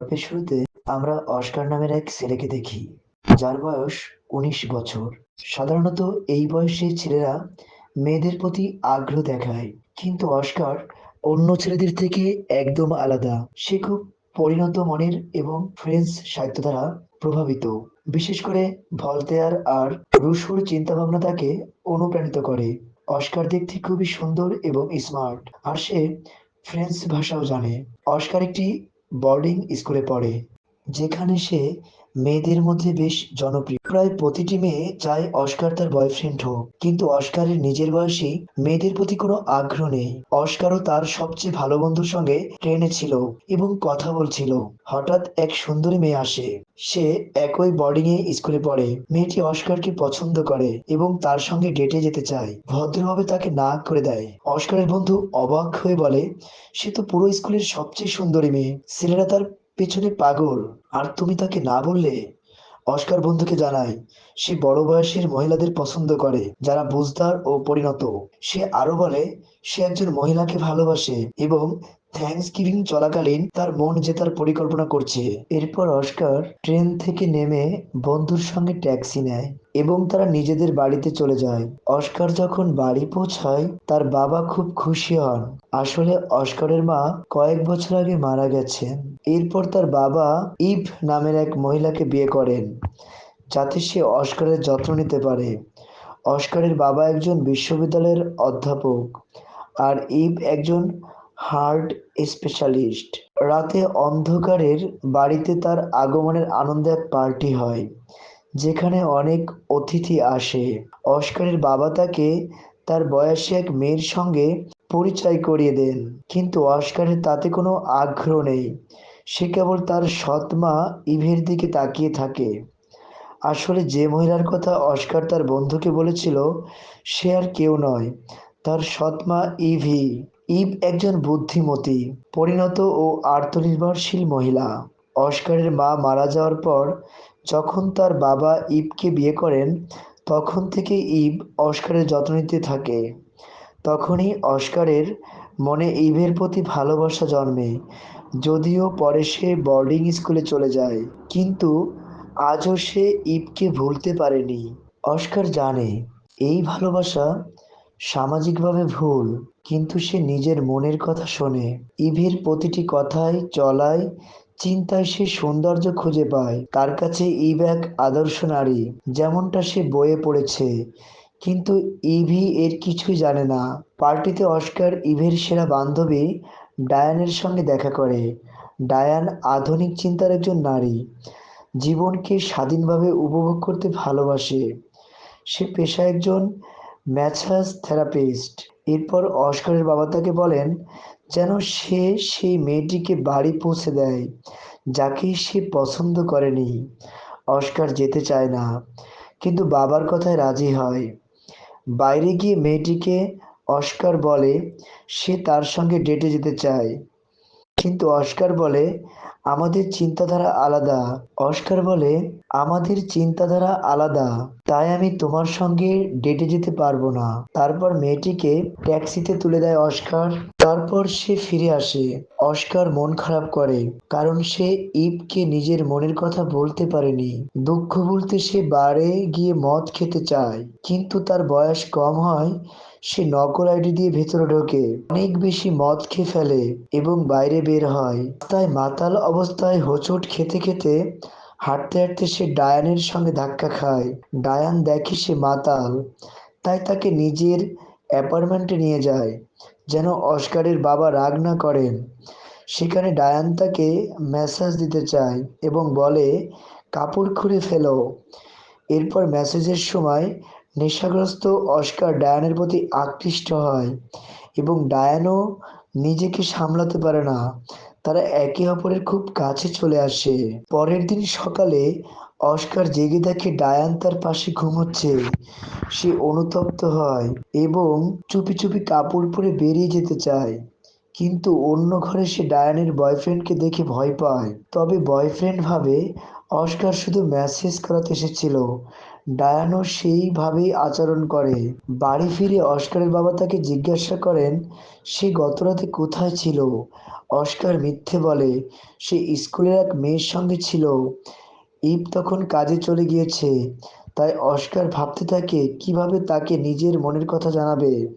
গল্পের শুরুতে আমরা অস্কার নামের এক ছেলেকে দেখি, যার বয়স উনিশ বছর। সাধারণত এই বয়সে ছেলেরা মেয়েদের প্রতি আগ্রহ দেখায়, কিন্তু অস্কার অন্য ছেলেদের থেকে একদম আলাদা। সে খুব পরিণত মনের এবং ফ্রেঞ্চ সাহিত্য দ্বারা প্রভাবিত। বিশেষ করে ভলতেয়ার আর রুশোর চিন্তাভাবনা তাকে অনুপ্রাণিত করে। অস্কার দেখতে খুবই সুন্দর এবং স্মার্ট আর সে ফ্রেঞ্চ ভাষাও জানে। অস্কার একটি বোর্ডিং স্কুলে পড়ে। যেখানে সে মেয়েদের মধ্যে বেশ জনপ্রিয়। প্রায় প্রতিটি মেয়ে চায় অস্কার তার বয়ফ্রেন্ড হোক। কিন্তু অস্কারের নিজের বয়সী মেয়েদের প্রতি কোনো আগ্রহ নেই। অস্কারও তার সবচেয়ে ভালো বন্ধুর সঙ্গে ট্রেনে ছিল এবং কথা বলছিল। হঠাৎ এক সুন্দরী মেয়ে আসে। সে একই বোর্ডিং এ স্কুলে পড়ে। মেয়েটি অস্কারকে পছন্দ করে এবং তার সঙ্গে ডেটে যেতে চায়। ভদ্রভাবে তাকে না করে দেয়। অস্কারের বন্ধু অবাক হয়ে বলে, সে তো পুরো স্কুলের সবচেয়ে সুন্দরী মেয়ে। ছেলেরা তার পেছনে পাগল, আর তুমি তাকে না বললে? অস্কার বন্ধুকে জানায় সে বড় বয়সের মহিলাদের পছন্দ করে, যারা বুঝদার ও পরিণত। সে আরও বলে, সে একজন মহিলাকে ভালোবাসে এবং থ্যাঙ্কস গিভিং চলাকালীন তার মন জেতার পরিকল্পনা করছে। এরপর অস্কার ট্রেন থেকে নেমে বন্ধুর সঙ্গে ট্যাক্সি নেয় এবং তারা নিজেদের বাড়িতে চলে যায়। অস্কার যখন বাড়ি পৌঁছায়, তার বাবা খুব খুশি হন। আসলে অস্কারের মা কয়েক বছর আগে মারা গেছেন। এরপর তার বাবা ইভ নামের এক মহিলাকে বিয়ে করেন, যাতে সে অস্কারের যত্ন নিতে পারে। অস্কারের বাবা একজন বিশ্ববিদ্যালয়ের অধ্যাপক, আর ইভ একজন হার্ট স্পেশালিস্ট। রাতে অন্ধকারের বাড়িতে তার আগমনের আনন্দে এক পার্টি হয়, যেখানে অনেক অতিথি আসে। অস্কারের বাবা তাকে তার বয়সী এক মেয়ের সঙ্গে পরিচয় করিয়ে দেন, কিন্তু অস্কারের তাতে কোনো আগ্রহ নেই। সে কেবল তার সৎ মা ইভের দিকে তাকিয়ে থাকে। আসলে যে মহিলার কথা অস্কার তার বন্ধুকে বলেছিল, সে আর কেউ নয়, তার সৎ মা ইভি ইভ একজন বুদ্ধিমতী, পরিণত ও আত্মনির্ভরশীল মহিলা। অস্কারের মা মারা যাওয়ার পর যখন তার বাবা ইভকে বিয়ে করেন, তখন থেকে ইভ অস্কারের যত্ন নিতে থাকে। তখনই অস্কারের মনে ইভের প্রতি ভালোবাসা জন্মে, যদিও পরে সে বোর্ডিং স্কুলে চলে যায়। কিন্তু আজও সে ইভকে ভুলতে পারেনি। অস্কার জানে, এই ভালোবাসা সামাজিকভাবে ভুল, কিন্তু সে নিজের মনের কথা শোনে। ইভির প্রতিটি কথায় চলায় চিন্তায় সে সৌন্দর্য খুঁজে পায়। তার কাছে ইভ এক আদর্শ নারী, যেমনটা সে বয়ে পড়েছে। কিন্তু ইভি এর কিছুই জানে না। পার্টিতে অস্কার ইভের সেরা বান্ধবী ডায়ানের সঙ্গে দেখা করে। ডায়ান আধুনিক চিন্তার একজন নারী। জীবনকে স্বাধীনভাবে উপভোগ করতে ভালোবাসে। সে পেশায় একজন ম্যাসাজ থেরাপিস্ট এরপর অস্কারের বাবা তাকে বলেন, যেন সে সেই মেয়েটিকে বাড়ি পৌঁছে দেয়, যাকে সে পছন্দ করেনি। অস্কার যেতে চায় না, কিন্তু বাবার কথায় রাজি হয়। বাইরে গিয়ে মেয়েটিকে অস্কার বলে, সে তার সঙ্গে ডেটে যেতে চায়। কিন্তু অস্কার বলে, আমাদের চিন্তাধারা আলাদা। অস্কার বলে, আমাদের চিন্তাধারা আলাদা। তাই আমি তোমার সঙ্গে ডেটে যেতে পারব না। তারপর মেয়েটিকে ট্যাক্সিতে তুলে দেয় অস্কার। তারপর সে ফিরে আসে। অস্কার মন খারাপ করে, কারণ সে ইভকে নিজের মনের কথা বলতে পারেনি। দুঃখ বলতে সে বারে গিয়ে মদ খেতে চায়, কিন্তু তার বয়স কম হয়, সে নকল আইডি দিয়ে ভেতরে ঢোকে। অনেক বেশি মদ খেয়ে ফেলে এবং বাইরে বের হয়। তাই মাতাল অবস্থায় হোঁচট খেতে খেতে হাঁটতে হাঁটতে সে ডায়ানের সঙ্গে ধাক্কা খায়। ডায়ান দেখে সে মাতাল, তাই তাকে নিজের অ্যাপার্টমেন্টে নিয়ে যায়, যেন অস্কারের বাবা রাগ না করেন। সেখানে ডায়ান তাকে ম্যাসাজ দিতে চায় এবং বলে, কাপড় খুলে ফেলো। এরপর ম্যাসেজের সময় নেশাগ্রস্ত অস্কার ডায়ানের প্রতি আকৃষ্ট হয় এবং ডায়ানও নিজেকে সামলাতে পারে না। তারা একে অপরের খুব কাছে চলে আসে। পরের দিন সকালে অস্কার জেগে দেখে ডায়ান তার পাশে ঘুমোচ্ছে। সে অনুতপ্ত হয় এবং চুপি চুপি কাপড় পরে বেরিয়ে যেতে চায়। কিন্তু অন্য ঘরে সে ডায়ানের বয়ফ্রেন্ডকে দেখে ভয় পায়। তবে বয়ফ্রেন্ড ভাবে অস্কার শুধু মেসেজ করাতে এসেছিল। ডায়ানও সেইভাবেই আচরণ করে। বাড়ি ফিরে অস্কারের বাবা তাকে জিজ্ঞাসা করেন, সে গতরাতে কোথায় ছিল? অস্কার মিথ্যে বলে, সে স্কুলের এক মেয়ের সঙ্গে ছিল। ইভ তখন কাজে চলে গিয়েছে। তাই অস্কার ভাবতে থাকে, কীভাবে তাকে নিজের মনের কথা জানাবে?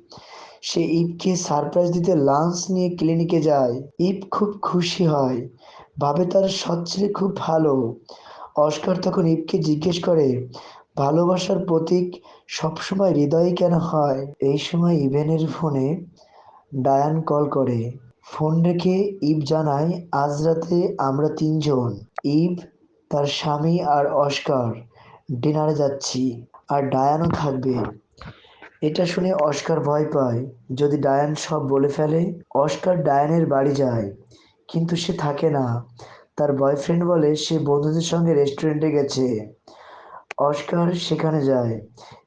সে ইভকে সারপ্রাইজ দিতে লাঞ্চ নিয়ে ক্লিনিকে যায়। ইভ খুব খুশি হয়। ভাবে তার সৎ খুব ভালো। অস্কার তখন ইভকে জিজ্ঞেস করে ভালোবাসার প্রতীক সবসময় হৃদয়ে কেন হয়? এই সময় ইভেনের ফোনে ডায়ান কল করে। ফোন রেখে ইভ জানায়, আজ রাতে আমরা তিনজন, ইভ, তার স্বামী আর অস্কার, ডিনারে যাচ্ছি। আর ডায়ানও থাকবে। এটা শুনে অস্কার ভয় পায়। যদি ডায়ান সব বলে ফেলে, অস্কার ডায়ানের বাড়ি যায়, কিন্তু সে থাকে না। তার বয়ফ্রেন্ড বলে সে বন্ধুদের সঙ্গে রেস্টুরেন্টে গেছে। অস্কার সেখানে যায়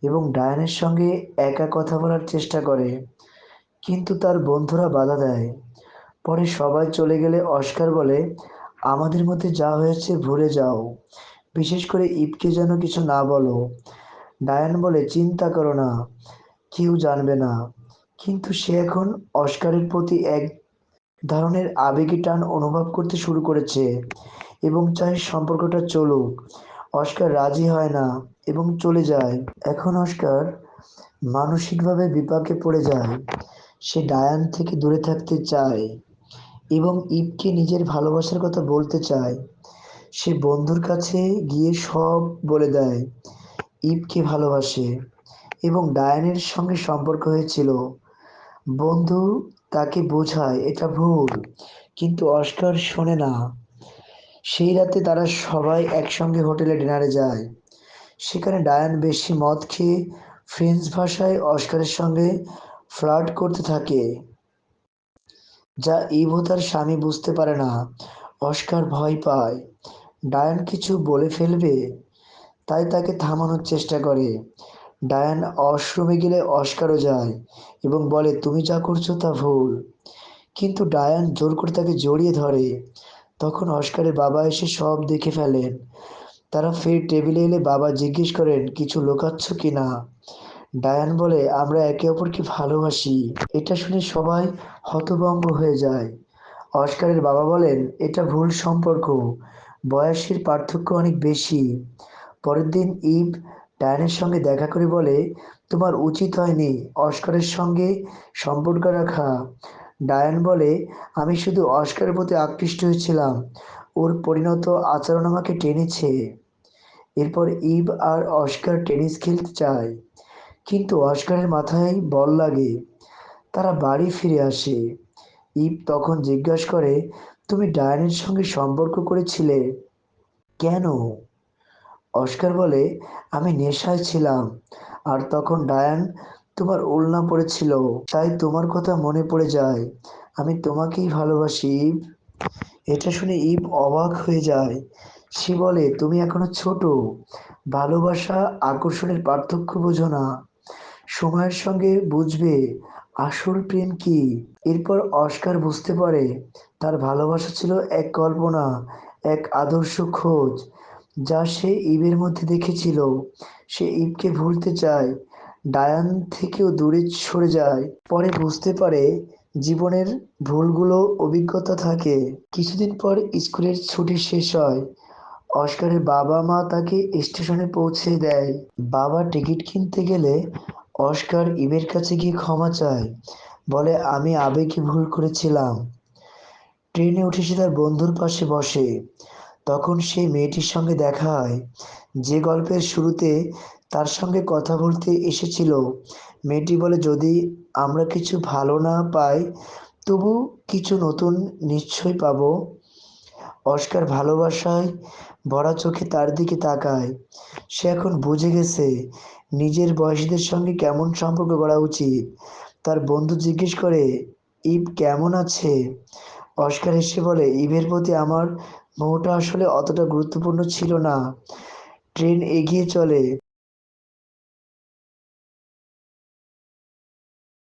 এবং ডায়ানের সঙ্গে একা কথা বলার চেষ্টা করে, কিন্তু তার বন্ধুরা বাধা দেয়। পরে সবাই চলে গেলে অস্কার বলে, আমাদের মধ্যে যা হয়েছে ভুলে যাও। বিশেষ করে ইপকে যেন কিছু না বলো। ডায়ান বলে, চিন্তা করো না, কেউ জানবে না। কিন্তু সে এখন অস্কারের প্রতি এক ধরনের আবেগী টান অনুভব করতে শুরু করেছে এবং চাই সম্পর্কটা চলুক। অস্কার রাজি হয় না এবং চলে যায়। এখন অস্কার মানসিকভাবে বিপাকে পড়ে যায়। সে ডায়ান থেকে দূরে থাকতে চায় এবং ইবকে নিজের ভালোবাসার কথা বলতে চায়। সে বন্ধুর কাছে গিয়ে সব বলে দেয়, ইবকে ভালোবাসে। এবং ডায়ানের সঙ্গে সম্পর্ক হয়েছিল। বন্ধু তাকে বোঝায়, এটা ভুল। কিন্তু অস্কার শোনে না। সেই রাতে তারা সবাই একসঙ্গে হোটেলে ডিনারে যায়। সেখানে ডায়ান বেশি মদ খেয়ে ফ্রেঞ্চ ভাষায় অস্কারের সঙ্গে ফ্লার্ট করতে থাকে। যা ইভো তার স্বামী বুঝতে পারে না। অস্কার ভয় পায়। ডায়ান কিছু বলে ফেলবে, তাই তাকে থামানোর চেষ্টা করে। ডায়ান অশ্রমে গেলে অস্কারও যায় এবং বলে, তুমি যা করছ তা ভুল। কিন্তু ডায়ান জোর করে তাকে জড়িয়ে ধরে। তখন অস্কারের বাবা এসে সব দেখে ফেলেন। তারা ফের টেবিলে এলে বাবা জিজ্ঞেস করেন, কিছু লোকাচ্ছ কি না? ডায়ান বলে, আমরা একে অপরকে ভালোবাসি। এটা শুনে সবাই হতভম্ব হয়ে যায়। অস্কারের বাবা বলেন, এটা ভুল সম্পর্ক। বয়সের পার্থক্য অনেক বেশি। পরের দিন ইভ ডায়ানের সঙ্গে দেখা করে বলে, তোমার উচিত হয়নি। অস্কারের সঙ্গে সম্পর্ক রাখা। ডায়ান বলে, আমি শুধু অস্কারের প্রতি আকৃষ্ট হয়েছিলাম। ওর পরিণত আচরণ আমাকে টেনেছে। এরপর ইব আর অস্কার টেনিস খেলতে চায় কিন্তু অস্কারের মাথায় বল লাগে। তারা বাড়ি ফিরে আসে। ইব তখন জিজ্ঞাসা করে, তুমি ডায়ানের সঙ্গে সম্পর্ক করেছিলে? কেন? অস্কার বলে, আমি নেশায় ছিলাম। আর তখন ডায়ান তোমার ওলনা পড়েছিল, তাই তোমার কথা মনে পড়ে যায়। আমি তোমাকেই ভালোবাসি। এটা শুনে ইভ অবাক হয়ে যায়। সে বলে, তুমি এখনও ছোট। ভালোবাসা আকর্ষণের পার্থক্য বোঝো না। সময়ের সঙ্গে বুঝবে আসল প্রেম কি। এরপর অস্কার বুঝতে পারে, তার ভালোবাসা ছিল এক কল্পনা, এক আদর্শ খোঁজ, যা সে ইবের মধ্যে দেখেছিল। সে ইবকে ভুলতে চায় ডায়ান থেকেও দূরে সরে যায়। পরে বুঝতে পারে জীবনের ভুলগুলো অভিজ্ঞতা থাকে। কিছুদিন পর স্কুলের ছুটি শেষ হয়। অস্কারের বাবা মা তাকে স্টেশনে পৌঁছে দেয়। বাবা টিকিট কিনতে গেলে অস্কার ইবের কাছে গিয়ে ক্ষমা চায়। বলে, আমি আবেগে ভুল করেছিলাম। ট্রেনে উঠে সে তার বন্ধুর পাশে বসে। তখন সেই মেয়েটির সঙ্গে দেখা হয়। যে গল্পের শুরুতে তার সঙ্গে কথা বলতে এসেছিল, মেয়েটি বলে, যদি আমরা কিছু ভালো না পাই, তবু কিছু নতুন নিশ্চয়ই পাবো। অস্কার ভালোবাসায় ভরা চোখে তার দিকে তাকায়। সে এখন বুঝে গেছে নিজের বয়সীদের সঙ্গে কেমন সম্পর্ক করা উচিত। তার বন্ধু জিজ্ঞেস করে, ইব কেমন আছে? অস্কার এসে বলে ইভের প্রতি আমার মোহটা আসলে অতটা গুরুত্বপূর্ণ ছিল না। ট্রেন এগিয়ে চলে।